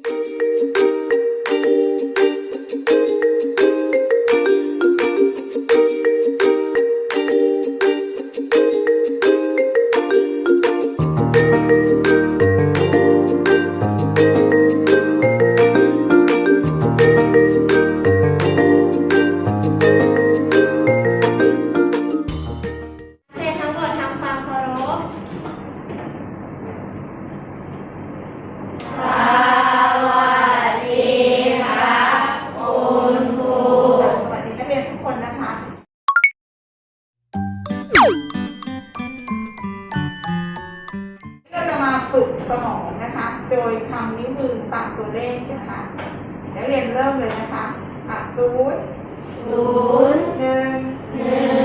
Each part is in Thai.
เนึ่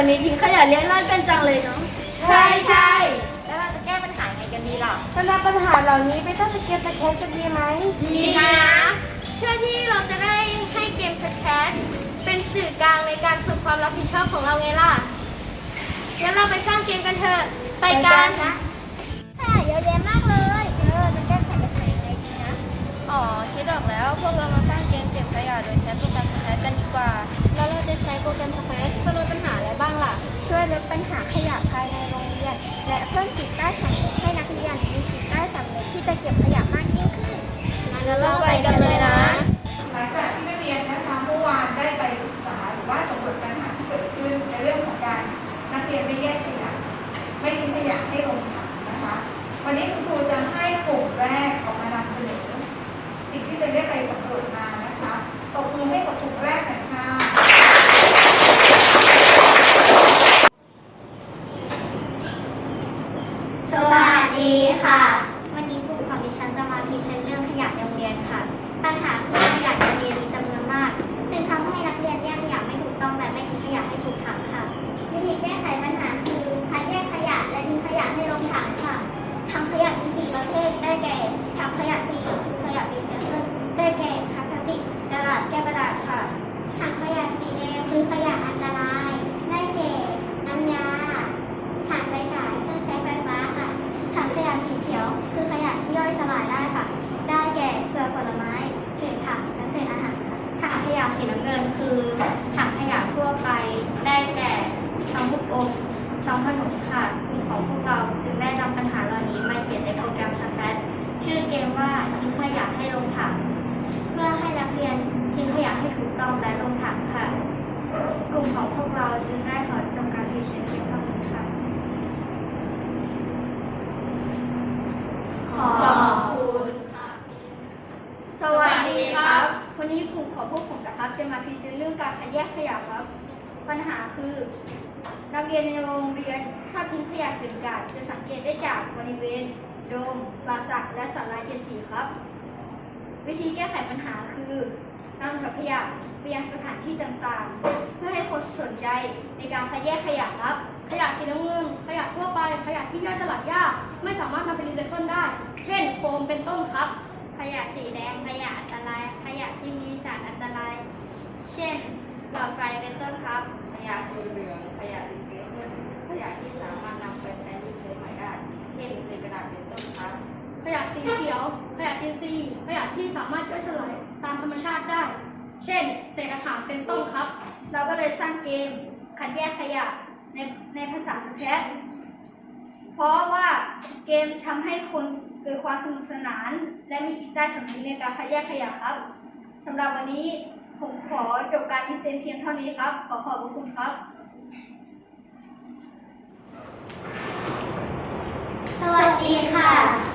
เดี๋ยวนี้ทิ้งขยะเลี้ยงร่างกันจังเลยเนาะใช่ใช่แล้วเราจะแก้ปัญหาไงกันดีล่ะสำหรับปัญหาเหล่านี้ไปตั้งสเก็ตสแครกันดีไหมดีนะเพื่อที่เราจะได้ให้เกมสแครเป็นสื่อกลางในการฝึกความรับผิดชอบของเราไงล่ะงั้นเราไปสร้างเกมกันเถอะไปกันนะค่ะเยอะแยะมากเลยเราจะแก้ไขปัญหายังไงดีนะอ๋อคิดออกแล้วพวกเรามา ขยะโดยใช้โปรแกรมสแครกันดีกว่า แล้วเราจะใช้โปรแกรมสแครเพื่อลดปัญหาอะไรบ้างล่ะ ช่วยลดปัญหาขยะภายในโรงเรียน และเพิ่มจิตใต้สำนึกให้นักเรียนมีจิตใต้สำนึกที่จะเก็บขยะมากยิ่งขึ้นงั้นเราไปกันเลยนะหลังจากที่นักเรียนนะคะเมื่อวานได้ไปศึกษาหรือว่าสำรวจปัญหาที่เกิดขึ้นในเรื่องของการนักเรียนไม่แยกขยะไม่ทิ้งขยะให้ลงถังนะคะ วันนี้คุณครูจะให้กลุ่มแรกออกมานำเสนอสิ่งที่เป็นได้ไปสำรวจมานะคะตบมือให้กับกลุ่มแรกหน่อยค่ะ สวัส ดี แยกขยะครับ ปัญหาคือ นักเรียนในโรงเรียนถ้าทิ้งขยะเกินกาดจะสังเกตได้จากบริเวณ โดมปราสาทและสาราเจ็ดสีครับ วิธีแก้ไขปัญหาคือนำถังขยะไปยังสถานที่ต่างๆ เพื่อให้คนสนใจในการคัดแยกขยะครับ ขยะสีน้ำเงินขยะทั่วไปขยะที่ย่อยสลายยากไม่สามารถนำไปรีไซเคิลได้ เช่นโฟมเป็นต้นครับ ขยะสีแดงขยะอันตราย ขยะที่มีสารอันตราย เช่น หลอดไฟเป็นต้นครับ ขยะสีเหลือง ขยะรีไซเคิลขยะที่สามารถนำไปแปรรูปใช้ใหม่ได้ เช่นเศษกระดาษเป็นต้นครับ ขยะสีเขียว ขยะอินทรีย์ขยะที่สามารถย่อยสลายตามธรรมชาติได้ เช่น เศษอาหารเป็นต้นครับ เราก็เลยสร้างเกมคัดแยกขยะในในภาษาสแครตเพราะว่าเกมทำให้คนเกิดความสนุกสนาน และมีจิตใต้สำนึกในการคัดแยกขยะครับสำหรับวันนี้ ผมขอจบการพรีเซนต์เพียงเท่านี้ครับ ขอขอบพระคุณครับ สวัสดีค่ะ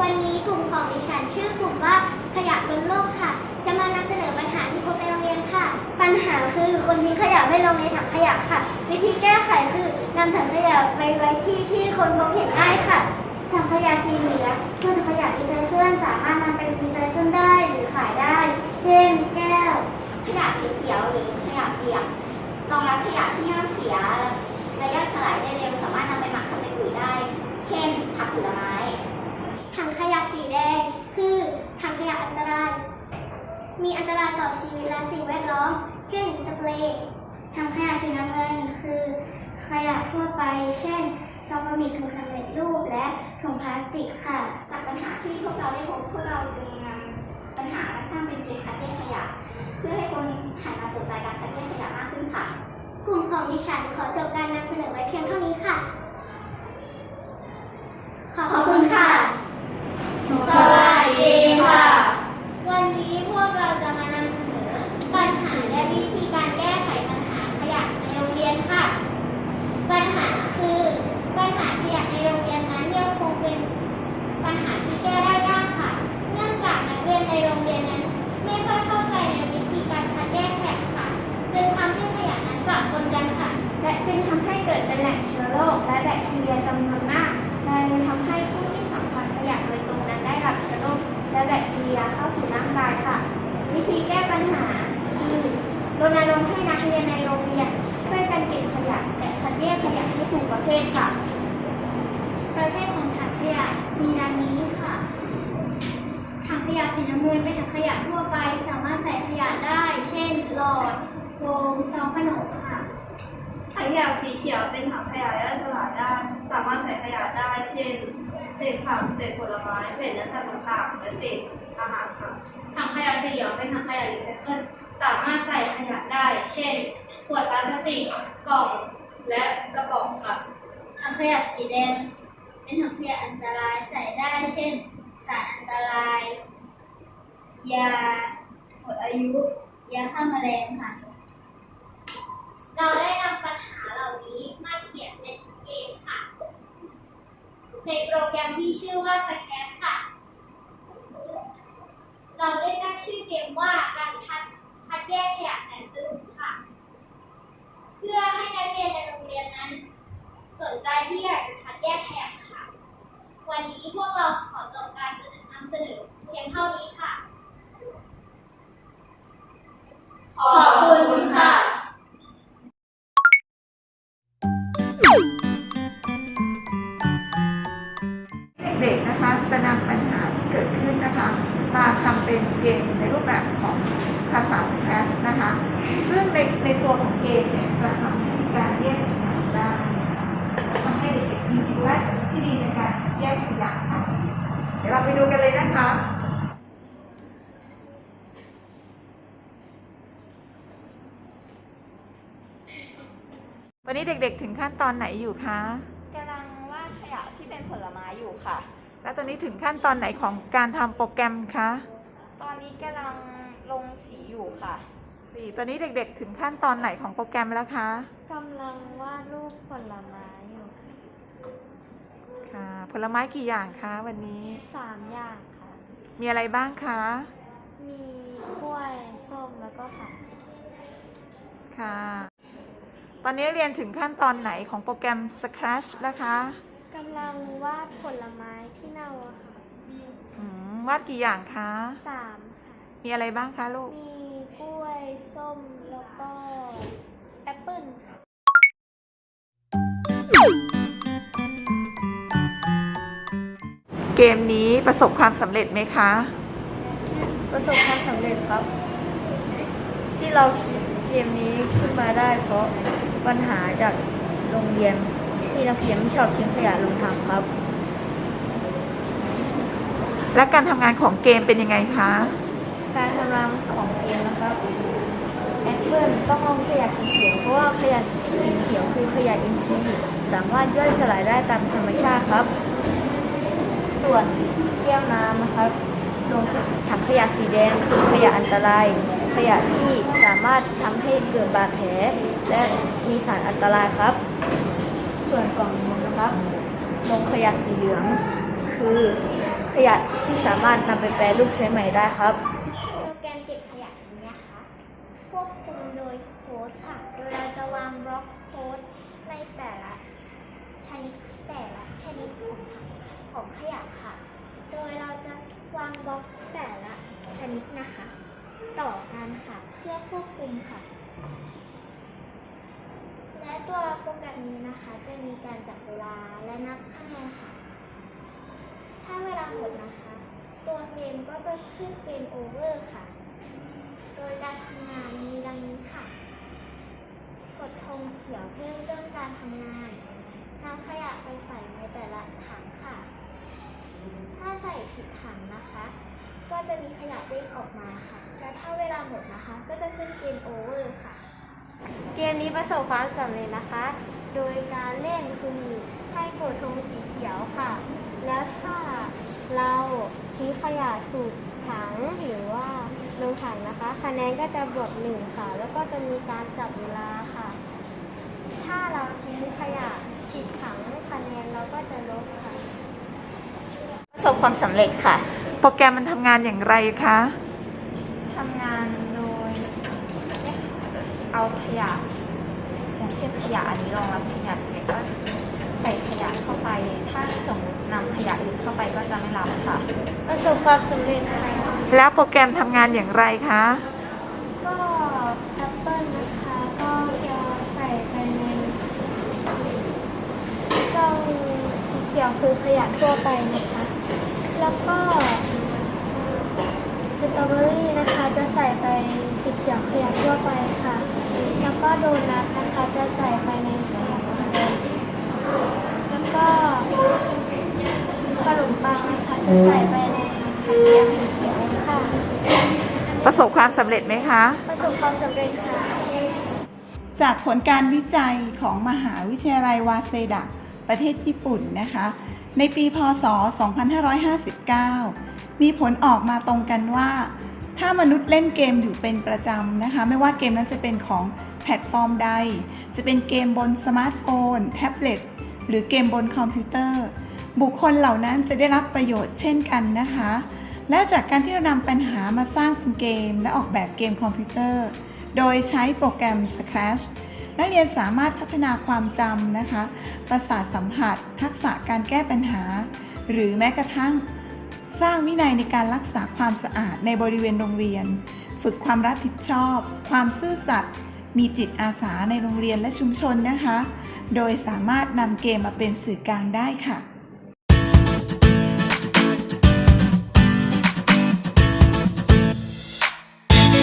วันนี้กลุ่มของดิฉันชื่อกลุ่มว่าขยะบนโลกค่ะ จะมานำเสนอปัญหาที่พบในโรงเรียนค่ะ ปัญหาคือคนทิ้งขยะไม่ลงในถังขยะค่ะ วิธีแก้ไขคือนำถังขยะไปไว้ที่ที่คนพบเห็นได้ค่ะถังขยะสีเหลืองคือถังขยะรีไซเคิลสามารถนำไปรีไซเคิลได้หรือขายได้ เช่น ขยะสีเขียวหรือขยะเปียกรองรับขยะที่ย่อยเสียและย่อยสลายได้เร็วสามารถนำไปหมักทำเป็นปุ๋ยได้ เช่น ผักผลไม้ถังขยะสีแดงคือถังขยะอันตราย มีอันตรายต่อชีวิตและสิ่งแวดล้อม เช่นสเปรย์ถังขยะสีน้ำเงินคือขยะทั่วไป เช่นซองบะหมี่ถุงสำเร็จรูปและถุงพลาสติกค่ะ จากปัญหาที่พวกเราได้พบพวกเราจึงนำ ปัญหาและสร้างเป็นเกมคัดแยกขยะ เพื่อให้คนหันมาสนใจการคัดแยกขยะมากขึ้นค่ะ กลุ่มของดิฉันขอจบการนำเสนอไว้เพียงเท่านี้ค่ะ ขอบคุณค่ะ สวัสดีค่ะ วันนี้พวกเราจะมานำเสนอปัญหาและวิธีการแก้ไขปัญหาขยะในโรงเรียนค่ะ ปัญหาคือปัญหาขยะในโรงเรียนนั้นยังคงเป็นปัญหาที่แก้ได้ยากค่ะ เนื่องจากนักเรียนในโรงเรียนนั้น ไม่ค่อยเข้าใจในวิธีการคัดแยกขยะค่ะ จึงทำให้ขยะนั้นปะปนกันค่ะ และจึงทำให้เกิดเป็นแหล่งเชื้อโรค และแบคทีเรียจำนวนมากและทำให้ผู้ที่สัมผัสขยะโดยตรงนั้นได้รับเชื้อโรคและแบคทีเรียเข้าสู่ร่างกายค่ะ วิธีแก้ปัญหาคือรณรงค์ให้นักเรียนในโรงเรียนช่วยกันเก็บขยะและคัดแยกขยะให้ถูกประเภทค่ะ ประเภทของถังขยะมีดังนี้ค่ะ ถังขยะสีน้ำเงินเป็นถังขยะทั่วไป สามารถใส่ขยะได้ เช่น หลอดโฟมซองขนมค่ะ ถังขยะสีเขียวเป็นถังขยะย่อยสลายได้ สามารถใส่ขยะได้ เช่น เศษผัก เศษผลไม้ เศษเนื้อสัตว์ต่างๆและเศษอาหารค่ะถังขยะสีเหลืองเป็นถังขยะรีไซเคิล สามารถใส่ขยะได้ เช่น ขวดพลาสติก กล่อง และกระป๋องค่ะ ถังขยะสีแดง เป็นถังขยะอันตราย ใส่ได้ เช่น สารอันตราย ยาหมดอายุ ยาฆ่าแมลงค่ะ เราได้นำปัญหาเหล่านี้มาเขียนเป็นเกมค่ะ ในโปรแกรมที่ชื่อว่า Scan ค่ะ เราได้ตั้งชื่อเกมว่าการคัดคัดแยกขยะแสนสนุกค่ะ เพื่อให้นักเรียนในโรงเรียนนั้น สนใจที่อยากจะคัดแยกขยะค่ะ วันนี้พวกเราขอจบการนำเสนอเพียงเท่านี้ค่ะ ขอบคุณค่ะ นะคะจะนำปัญหาที่เกิดขึ้นนะคะมาทำเป็นเกมในรูปแบบของภาษาสแคชนะคะ ซึ่งในในตัวของเกมเนี่ยจะทำให้มีการแยกขยะได้ทำให้เด็กๆมีจิตวิทยาที่ดีในการแยกขยะค่ะเดี๋ยวเราไปดูกันเลยนะคะวันนี้เด็กๆ ถึงขั้นตอนไหนอยู่คะกำลังวาดขยะที่เป็นผลไม้อยู่ค่ะ แล้วตอนนี้ถึงขั้นตอนไหนของการทำโปรแกรมคะตอนนี้กำลังลงสีอยู่ค่ะสี่ตอนนี้เด็กๆ ถึงขั้นตอนไหนของโปรแกรมแล้วคะกำลังวาดรูปผลไม้อยู่ค่ะ ผลไม้กี่อย่างคะวันนี้ สามอย่างค่ะ มีอะไรบ้างคะมีกล้วยส้มแล้วก็ผักค่ะ ตอนนี้เรียนถึงขั้นตอนไหนของโปรแกรม Scratch แล้วคะ กำลังวาดผลไม้ที่เน่าอะค่ะอืมวาดกี่อย่างคะ สามค่ะ มีอะไรบ้างคะลูก มีกล้วย ส้ม แล้วก็แอปเปิ้ลค่ะเกมนี้ประสบความสำเร็จไหมคะ ประสบความสำเร็จครับ ที่เราคิดเกมนี้ขึ้นมาได้เพราะปัญหาจากโรงเรียน ที่นักเรียนไม่ชอบทิ้งขยะลงถังครับ และการทำงานของเกมเป็นยังไงคะ การทำงานของเกมนะครับแอปเปิลต้องลงขยะสีเขียวเพราะว่าขยะสีเขียวคือขยะอินทรีย์สามารถย่อยสลายได้ตามธรรมชาติครับ ส่วนแก้วน้ำนะครับลงถังขยะสีแดงคือขยะอันตราย ขยะที่สามารถทำให้เกิดบาดแผล และมีสารอันตรายครับ ส่วนกล่องนมนะครับลงขยะสีเหลือง คือขยะที่สามารถนำไปแปรรูปใช้ใหม่ได้ครับโปรแกรมเก็บขยะนี้นะคะควบคุมโดยโค้ดค่ะ โดยเราจะวางบล็อกโค้ดในแต่ละชนิดแต่ละชนิดของของขยะค่ะ โดยเราจะวางบล็อกแต่ละชนิดนะคะ ต่อกันค่ะเพื่อควบคุมค่ะ และตัวโปรแกรมนี้นะคะ จะมีการจับเวลาและนับคะแนนค่ะ ถ้าเวลาหมดนะคะ ตัวเกมก็จะขึ้นเป็นโอเวอร์ค่ะ โดยการทำงานมีดังนี้ค่ะ กดธงเขียวเพื่อเริ่มการทำงานนำขยะไปใส่ในแต่ละถังค่ะ ถ้าใส่ผิดถังนะคะ ก็จะมีขยะเด้งออกมาค่ะ และถ้าเวลาหมดนะคะ ก็จะขึ้นเป็นโอเวอร์ค่ะ เกมนี้ประสบความสำเร็จนะคะ โดยการเล่นคือให้กดธงสีเขียวค่ะ แล้วถ้าเราทิ้งขยะถูกถังหรือว่าลงถังนะคะ คะแนนก็จะบวกหนึ่งค่ะ แล้วก็จะมีการจับเวลาค่ะ ถ้าเราทิ้งขยะผิดถังคะแนนเราก็จะลบค่ะ ประสบความสำเร็จค่ะ โปรแกรมมันทำงานอย่างไรคะ ทำงานโดย เอาขยะอย่างเช่นขยะอันนี้รองรับขยะเด็กก็ใส่ขยะเข้าไป ถ้าสมมตินำขยะอื่นเข้าไปก็จะไม่รับค่ะประสบความสำเร็จค่ะแล้วโปรแกรมทำงานอย่างไรคะ ก็แอปเปิลนะคะก็จะใส่ไปในกล่องสีเขียวคือขยะทั่วไปนะคะ แล้วก็สตรอเบอรี่นะคะจะใส่ไปสีเขียวขยะทั่วไปค่ะแล้ว ก็โดนัทนะคะจะใส่ไปในขยะเหมือนเดิมแล้วก็ขนมปังนะคะจะใส่ไปในขยะสีเขียวค่ะ ประสบความสำเร็จไหมคะ ประสบความสำเร็จค่ะ จากผลการวิจัยของมหาวิทยาลัยวาเซดะ ประเทศญี่ปุ่นนะคะ ในปีพศ 2559 มีผลออกมาตรงกันว่าถ้ามนุษย์เล่นเกมอยู่เป็นประจำนะคะ ไม่ว่าเกมนั้นจะเป็นของแพลตฟอร์มใด จะเป็นเกมบนสมาร์ทโฟน แท็บเล็ต หรือเกมบนคอมพิวเตอร์ บุคคลเหล่านั้นจะได้รับประโยชน์เช่นกันนะคะ และจากการที่เรานำปัญหามาสร้างเป็นเกม และออกแบบเกมคอมพิวเตอร์ โดยใช้โปรแกรม Scratch นักเรียนสามารถพัฒนาความจำนะคะ ประสาทสัมผัส ทักษะการแก้ปัญหา หรือแม้กระทั่ง สร้างวินัยในการรักษาความสะอาดในบริเวณโรงเรียน ฝึกความรับผิดชอบ ความซื่อสัตย์ มีจิตอาสาในโรงเรียนและชุมชนนะคะ โดยสามารถนำเกมมาเป็นสื่อกลางได้ค่ะ